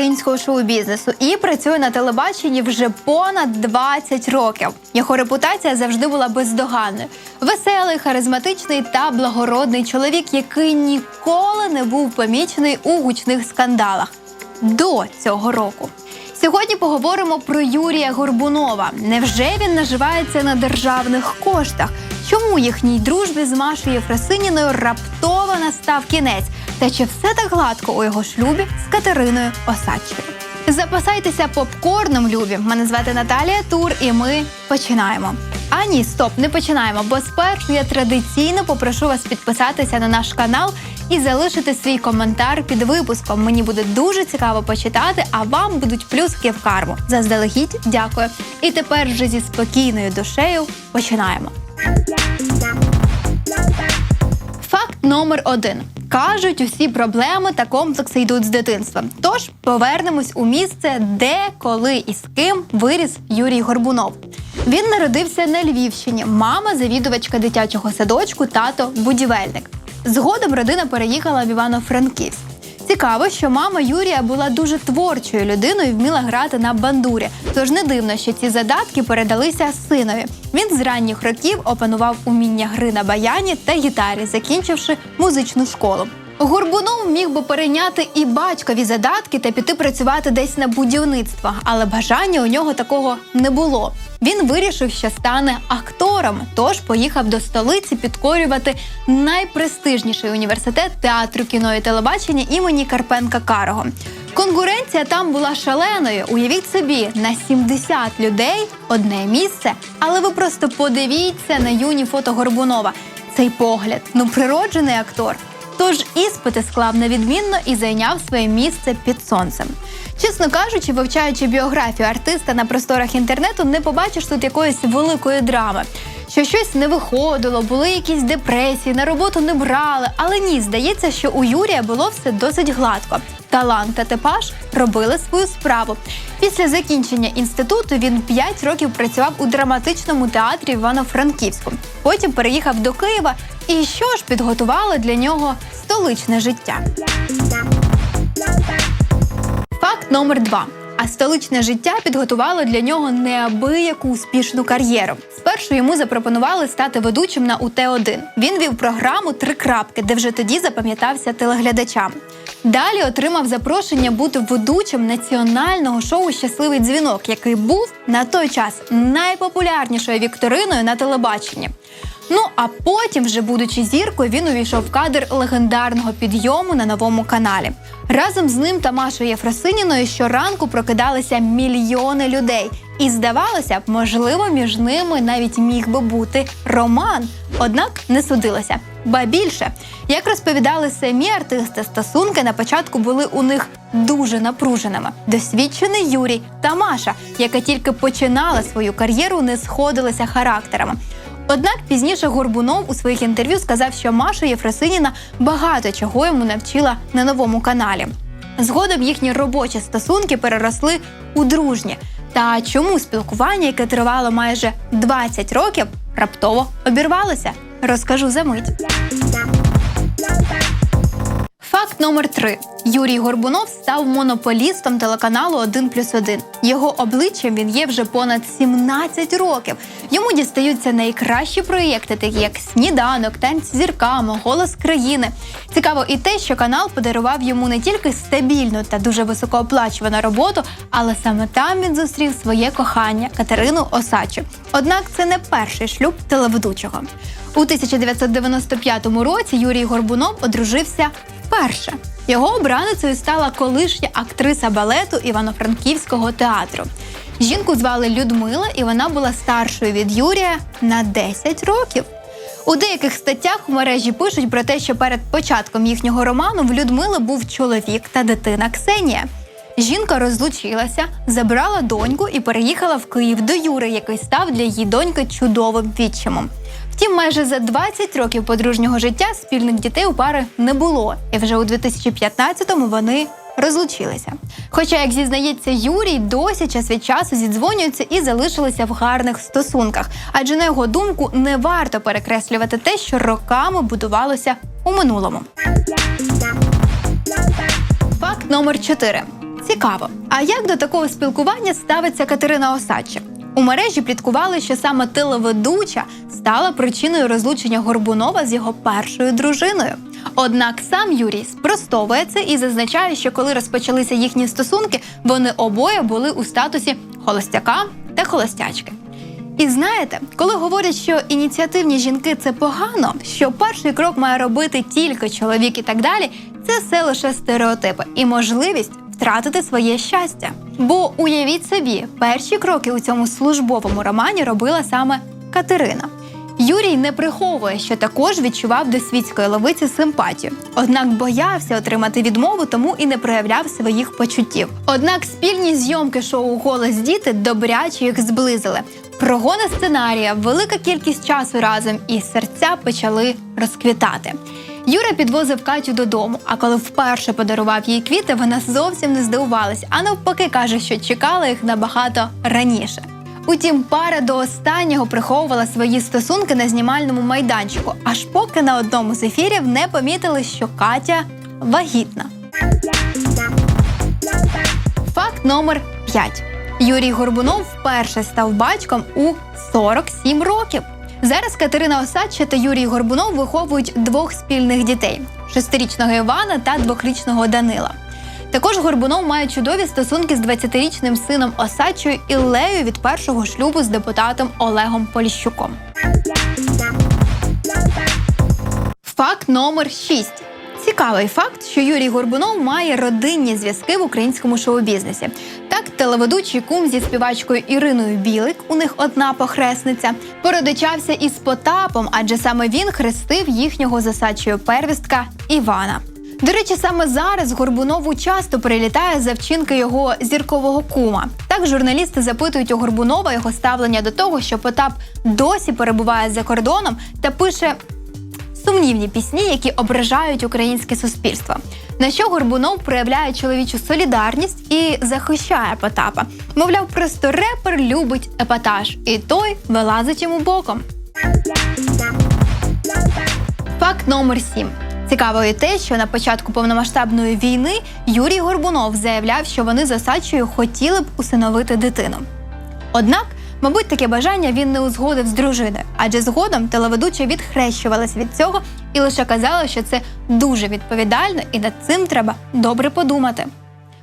українського шоу-бізнесу і працює на телебаченні вже понад 20 років. Його репутація завжди була бездоганною. Веселий, харизматичний та благородний чоловік, який ніколи не був помічений у гучних скандалах до цього року. Сьогодні поговоримо про Юрія Горбунова. Невже він наживається на державних коштах? Чому їхній дружбі з Машою Єфросиніною раптово настав кінець? Та чи все так гладко у його шлюбі з Катериною Осадчою? Запасайтеся попкорном, любі. Мене звати Наталія Тур, і ми починаємо. А ні, стоп, не починаємо. Бо спершу я традиційно попрошу вас підписатися на наш канал і залишити свій коментар під випуском. Мені буде дуже цікаво почитати, а вам будуть плюски в карму. Заздалегідь дякую. І тепер вже зі спокійною душею починаємо. Факт номер один. Кажуть, усі проблеми та комплекси йдуть з дитинства. Тож повернемось у місце, де, коли і з ким виріс Юрій Горбунов. Він народився на Львівщині. Мама завідувачка дитячого садочку, тато будівельник. Згодом родина переїхала в Івано-Франківськ. Цікаво, що мама Юрія була дуже творчою людиною і вміла грати на бандурі. Тож не дивно, що ці задатки передалися синові. Він з ранніх років опанував уміння гри на баяні та гітарі, закінчивши музичну школу. Горбунов міг би перейняти і батькові задатки та піти працювати десь на будівництво, але бажання у нього такого не було. Він вирішив, що стане актором, тож поїхав до столиці підкорювати найпрестижніший університет театру кіно і телебачення імені Карпенка Карого. Конкуренція там була шаленою. Уявіть собі, на 70 людей одне місце. Але ви просто подивіться на юні фото Горбунова. Цей погляд, ну природжений актор. Тож іспити склав невідмінно і зайняв своє місце під сонцем. Чесно кажучи, вивчаючи біографію артиста на просторах інтернету, не побачиш тут якоїсь великої драми. Що щось не виходило, були якісь депресії, на роботу не брали. Але ні, здається, що у Юрія було все досить гладко. Талант та типаж робили свою справу. Після закінчення інституту він 5 років працював у драматичному театрі Івано-Франківську. Потім переїхав до Києва. І що ж підготувало для нього столичне життя? Факт номер два. А столичне життя підготувало для нього неабияку успішну кар'єру. Спершу йому запропонували стати ведучим на УТ-1. Він вів програму Три крапки, де вже тоді запам'ятався телеглядачам. Далі отримав запрошення бути ведучим національного шоу Щасливий дзвінок, який був на той час найпопулярнішою вікториною на телебаченні. Ну а потім, вже будучи зіркою, він увійшов в кадр легендарного підйому на новому каналі. Разом з ним та Машою Єфросиніною щоранку прокидалися мільйони людей. І здавалося б, можливо, між ними навіть міг би бути роман. Однак не судилося. Ба більше, як розповідали самі артисти, стосунки на початку були у них дуже напруженими. Досвідчений Юрій та Маша, яка тільки починала свою кар'єру, не сходилися характерами. Однак пізніше Горбунов у своїх інтерв'ю сказав, що Маша Єфросиніна багато чого йому навчила на новому каналі. Згодом їхні робочі стосунки переросли у дружні. Та чому спілкування, яке тривало майже 20 років, раптово обірвалося? Розкажу за мить. Факт номер три: Юрій Горбунов став монополістом телеканалу «1 плюс 1». Його обличчям він є вже понад 17 років. Йому дістаються найкращі проєкти, такі як Сніданок, танці з зірками, голос країни. Цікаво і те, що канал подарував йому не тільки стабільну та дуже високооплачувану роботу, але саме там він зустрів своє кохання Катерину Осачу. Однак це не перший шлюб телеведучого. У 1995 році Юрій Горбунов одружився вперше. Його обраницею стала колишня актриса балету Івано-Франківського театру. Жінку звали Людмила, і вона була старшою від Юрія на 10 років. У деяких статтях у мережі пишуть про те, що перед початком їхнього роману в Людмили був чоловік та дитина Ксенія. Жінка розлучилася, забрала доньку і переїхала в Київ до Юри, який став для її доньки чудовим відчимом. Втім, майже за 20 років подружнього життя спільних дітей у пари не було, і вже у 2015-му вони розлучилися. Хоча, як зізнається Юрій, досі час від часу зідзвонюються і залишилися в гарних стосунках, адже на його думку не варто перекреслювати те, що роками будувалося у минулому. Факт номер 4. Цікаво. А як до такого спілкування ставиться Катерина Осадча? У мережі пліткували, що саме телеведуча стала причиною розлучення Горбунова з його першою дружиною. Однак сам Юрій спростовує це і зазначає, що коли розпочалися їхні стосунки, вони обоє були у статусі холостяка та холостячки. І знаєте, коли говорять, що ініціативні жінки це погано, що перший крок має робити тільки чоловік і так далі, це все лише стереотипи і можливість втратити своє щастя. Бо уявіть собі, перші кроки у цьому службовому романі робила саме Катерина. Юрій не приховує, що також відчував до світської ловиці симпатію. Однак боявся отримати відмову, тому і не проявляв своїх почуттів. Однак спільні зйомки шоу Голос діти добряче їх зблизили. Прогони сценарія, велика кількість часу разом, і серця почали розквітати. Юра підвозив Катю додому, а коли вперше подарував їй квіти, вона зовсім не здивувалась, а навпаки каже, що чекала їх набагато раніше. Утім, пара до останнього приховувала свої стосунки на знімальному майданчику, аж поки на одному з ефірів не помітили, що Катя вагітна. Факт номер 5. Юрій Горбунов вперше став батьком у 47 років. Зараз Катерина Осадча та Юрій Горбунов виховують двох спільних дітей: шестирічного Івана та двохрічного Данила. Також Горбунов має чудові стосунки з 20-річним сином Осадчою Іллею від першого шлюбу з депутатом Олегом Поліщуком. Факт номер 6. Цікавий факт, що Юрій Горбунов має родинні зв'язки в українському шоу-бізнесі. Так, телеведучий кум зі співачкою Іриною Білик, у них одна похресниця, породичався із Потапом, адже саме він хрестив їхнього засадчою первістка Івана. До речі, саме зараз Горбунову часто прилітає за вчинки його зіркового кума. Так журналісти запитують у Горбунова його ставлення до того, що Потап досі перебуває за кордоном та пише сумнівні пісні, які ображають українське суспільство. На що Горбунов проявляє чоловічу солідарність і захищає Потапа. Мовляв, просто репер любить епатаж, і той вилазить йому боком. Факт номер 7. Цікаво і те, що на початку повномасштабної війни Юрій Горбунов заявляв, що вони з Осадчою хотіли б усиновити дитину. Однак, мабуть, таке бажання він не узгодив з дружиною, адже згодом телеведуча відхрещувалась від цього і лише казала, що це дуже відповідально і над цим треба добре подумати.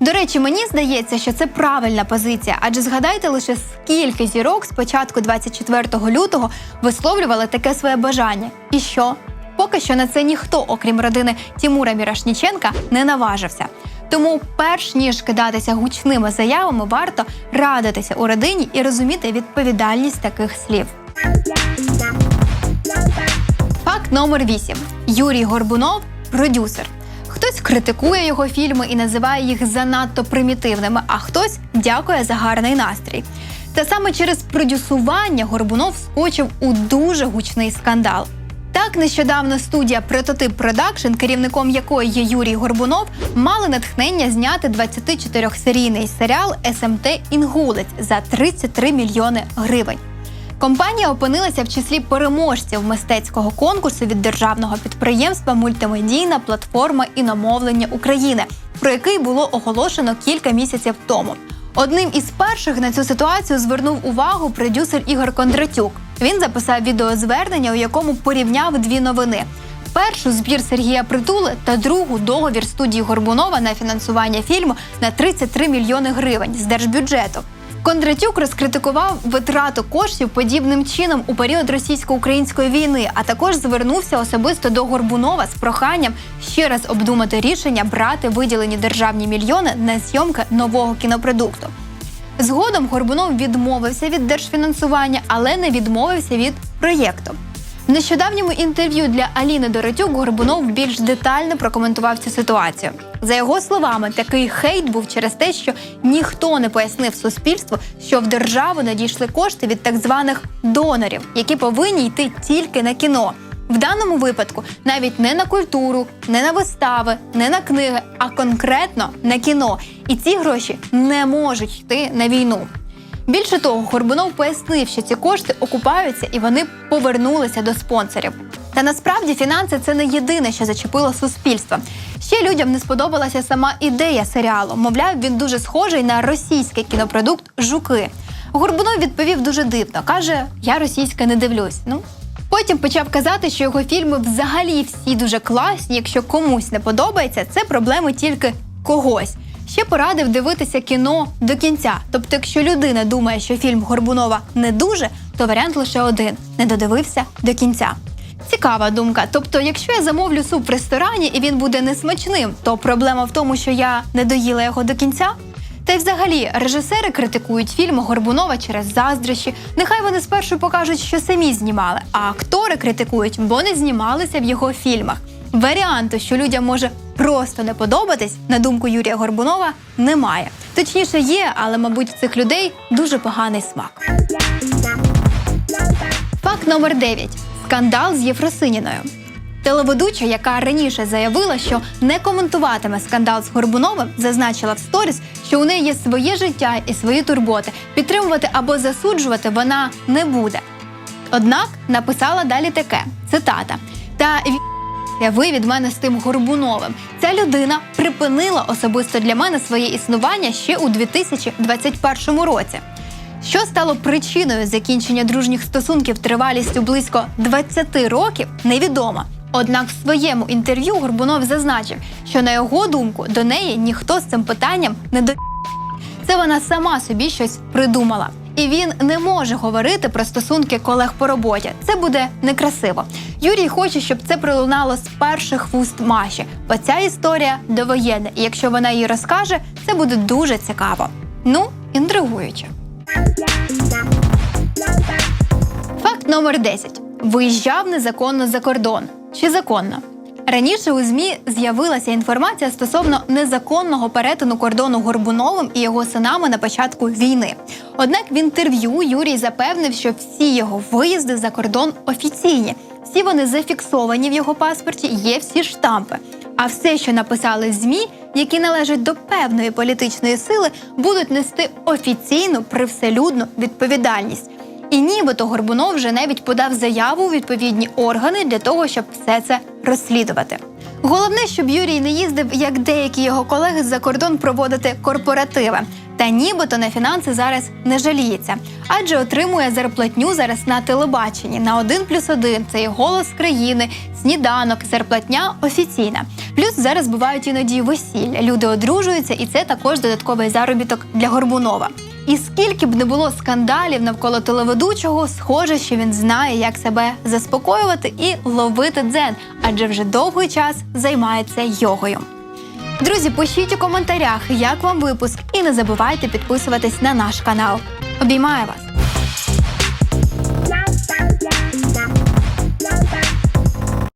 До речі, мені здається, що це правильна позиція, адже згадайте лише скільки зірок з початку 24 лютого висловлювали таке своє бажання. І що? Поки що на це ніхто, окрім родини Тімура Мірошніченка, не наважився. Тому, перш ніж кидатися гучними заявами, варто радитися у родині і розуміти відповідальність таких слів. Факт номер 8. Юрій Горбунов продюсер. Хтось критикує його фільми і називає їх занадто примітивними, а хтось дякує за гарний настрій. Та саме через продюсування Горбунов скочив у дуже гучний скандал. Так, нещодавно студія Прототип Продакшн, керівником якої є Юрій Горбунов, мали натхнення зняти 24-серійний серіал СМТ Інгулець за 33 мільйони гривень. Компанія опинилася в числі переможців мистецького конкурсу від державного підприємства Мультимедійна платформа іномовлення України, про який було оголошено кілька місяців тому. Одним із перших на цю ситуацію звернув увагу продюсер Ігор Кондратюк. Він записав відеозвернення, у якому порівняв дві новини: першу збір Сергія Притули та другу договір студії Горбунова на фінансування фільму на 33 мільйони гривень з держбюджету. Кондратюк розкритикував витрату коштів подібним чином у період російсько-української війни, а також звернувся особисто до Горбунова з проханням ще раз обдумати рішення брати виділені державні мільйони на зйомки нового кінопродукту. Згодом Горбунов відмовився від держфінансування, але не відмовився від проєкту. Нещодавньому інтерв'ю для Аліни Доротюк Горбунов більш детально прокоментував цю ситуацію. За його словами, такий хейт був через те, що ніхто не пояснив суспільству, що в державу надійшли кошти від так званих донорів, які повинні йти тільки на кіно. В даному випадку навіть не на культуру, не на вистави, не на книги, а конкретно на кіно. І ці гроші не можуть йти на війну. Більше того, Горбунов пояснив, що ці кошти окупаються і вони повернулися до спонсорів. Та насправді фінанси це не єдине, що зачепило суспільство. Ще людям не сподобалася сама ідея серіалу. Мовляв, він дуже схожий на російський кінопродукт Жуки. Горбунов відповів дуже дивно. каже: Я російське не дивлюсь. Ну Потім почав казати, що його фільми взагалі всі дуже класні. Якщо комусь не подобається, це проблеми тільки когось. Ще порадив дивитися кіно до кінця. Тобто, якщо людина думає, що фільм Горбунова не дуже, то варіант лише один не додивився до кінця. Цікава думка. Тобто, якщо я замовлю суп в ресторані і він буде несмачним, то проблема в тому, що я не доїла його до кінця. Та й взагалі режисери критикують фільми Горбунова через заздрощі. Нехай вони спершу покажуть, що самі знімали, а актори критикують, бо не знімалися в його фільмах. Варіанту, що людям може просто не подобатись, на думку Юрія Горбунова, немає. Точніше, є, але, мабуть, в цих людей дуже поганий смак. Факт номер 9. Скандал з Єфросиніною. Телеведуча, яка раніше заявила, що не коментуватиме скандал з Горбуновим, зазначила в сторіс, що у неї є своє життя і свої турботи. Підтримувати або засуджувати вона не буде. Однак написала далі таке: цитата: Та «Ві- ви від мене з тим Горбуновим. Ця людина припинила особисто для мене своє існування ще у 2021 році. Що стало причиною закінчення дружніх стосунків тривалістю близько 20 років, невідомо. Однак в своєму інтерв'ю Горбунов зазначив, що на його думку до неї ніхто з цим питанням не до це вона сама собі щось придумала. І він не може говорити про стосунки колег по роботі. Це буде некрасиво. Юрій хоче, щоб це пролунало з перших вуст Маші, бо ця історія довоєнна. І якщо вона її розкаже, це буде дуже цікаво. Ну, інтригуюче. Факт номер 10. Виїжджав незаконно за кордон. Чи законно? Раніше у ЗМІ з'явилася інформація стосовно незаконного перетину кордону Горбуновим і його синами на початку війни. Однак в інтерв'ю Юрій запевнив, що всі його виїзди за кордон офіційні, всі вони зафіксовані в його паспорті, є всі штампи. А все, що написали ЗМІ, які належать до певної політичної сили, будуть нести офіційну привселюдну відповідальність. І нібито Горбунов вже навіть подав заяву у відповідні органи для того, щоб все це розслідувати. Головне, щоб Юрій не їздив, як деякі його колеги за кордон проводити корпоративи. Та нібито на фінанси зараз не жаліється, адже отримує зарплатню зараз на телебаченні на 1 плюс 1. Це і голос країни, сніданок, зарплатня офіційна. Плюс зараз бувають іноді весілля. Люди одружуються, і це також додатковий заробіток для Горбунова. І скільки б не було скандалів навколо телеведучого, схоже, що він знає, як себе заспокоювати і ловити дзен, адже вже довгий час займається йогою. Друзі, пишіть у коментарях, як вам випуск, і не забувайте підписуватись на наш канал. Обіймаю вас!